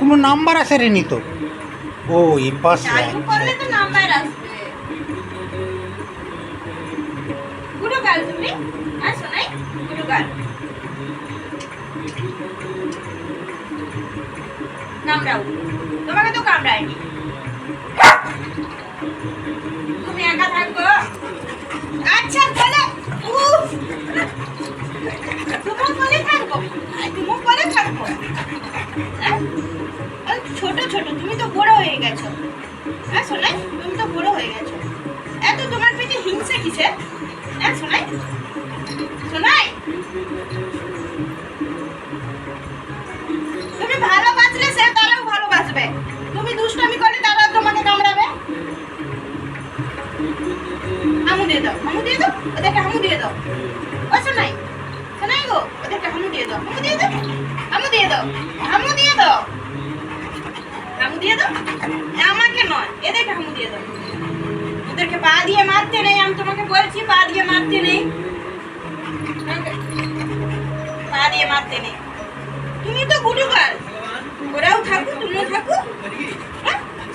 কোনো নাম্বার আছে রে নিত? তো ও ইম্পাস পাশে তোমাকে তো তো তোমার থাকব। ছোট ছোট, তুমি তো বড় হয়ে গেছো। হ্যাঁ সোনাই, তুমি তো বড় হয়ে গেছো। এত তোমার পেটে হিংসা কিসে হ্যাঁ সোনাই? সোনাই? তুমি ভালোবাসলে সে তারাও ভালোবাসবে তুমি দুষ্টামি করলে তারাও তোমাকে কামড়াবে। হামু দিয়ে দাও, হামু দিয়ে দাও, ওদেরকে হামু দিয়ে দাও। ও শোনাই শোনাই গো ওদেরকে হামু দিয়ে হামু দিয়ে দাও। আমু দিয়ে দাও। আমু দিয়ে দাও। আমাকে নয়, এদেরকে হামু দিয়ে দাও। ওদেরকে পা দিয়ে মারতে নেই, আমি তোমাকে বলছি পা দিয়ে মারতে নেই। পা দিয়ে মারতে নেই। তুমি তো গুডু গার্ল ওরাও